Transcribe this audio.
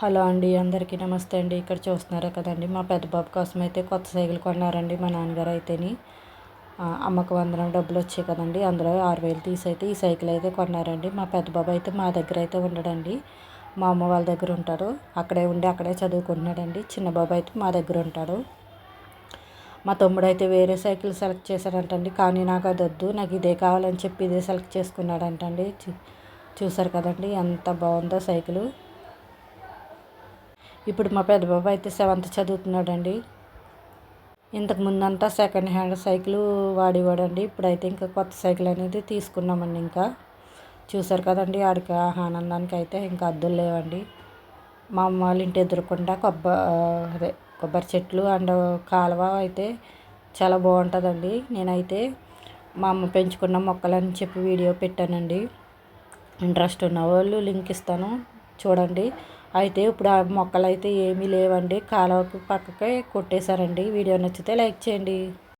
Hello అండి అందరికీ నమస్తే అండి. ఇక్కడ చూస్తున్నారా కదండి మా పెద్ద బాబు కోసం అయితే కొత్త సైకిల్ కొన్నారండి మా నాన్నగారు అయితేని. అమ్మకు వందనం డబ్బులు వచ్చాయి కదండి అందులో ఆరు వేలు తీసి అయితే ఈ సైకిల్ అయితే కొన్నారండి. మా పెద్ద బాబు అయితే మా దగ్గర అయితే ఉండడండి. మా అమ్మ వాళ్ళ దగ్గర ఉంటారు అక్కడే ఉండి అక్కడే చదువుకుంటున్నాడండి. చిన్న బాబు అయితే మా దగ్గర ఉంటాడు. మా తమ్ముడు అయితే వేరే సైకిల్ సెలెక్ట్ చేశాడంటండి కానీ నాకు అది వద్దు నాకు ఇదే కావాలని చెప్పి ఇదే సెలెక్ట్ చేసుకున్నాడంటండి. చూసారు కదండి ఎంత బాగుందో సైకిల్. ఇప్పుడు మా పెద్ద బాబు అయితే సెవెంత్ చదువుతున్నాడండి. ఇంతకు ముందంతా సెకండ్ హ్యాండ్ సైకిల్ వాడేవాడండి. ఇప్పుడైతే ఇంకా కొత్త సైకిల్ అనేది తీసుకున్నామండి ఇంకా. చూసారు కదండి ఆడికి ఆ ఆనందానికి అయితే ఇంకా అద్దులు లేవండి. మా అమ్మ వాళ్ళ ఇంటి ఎదురుకుండా కొబ్బ అదే కొబ్బరి చెట్లు అండ్ కాలువ అయితే చాలా బాగుంటుందండి. నేనైతే మా అమ్మ పెంచుకున్న మొక్కలని చెప్పి వీడియో పెట్టానండి. ఇంట్రెస్ట్ ఉన్న వాళ్ళు లింక్ ఇస్తాను. చూడండి. అయితే ఇప్పుడు ఆ మొక్కలు అయితే ఏమీ లేవండి. కాలువకు పక్కకే కొట్టేశారండి. వీడియో నచ్చితే లైక్ చేయండి.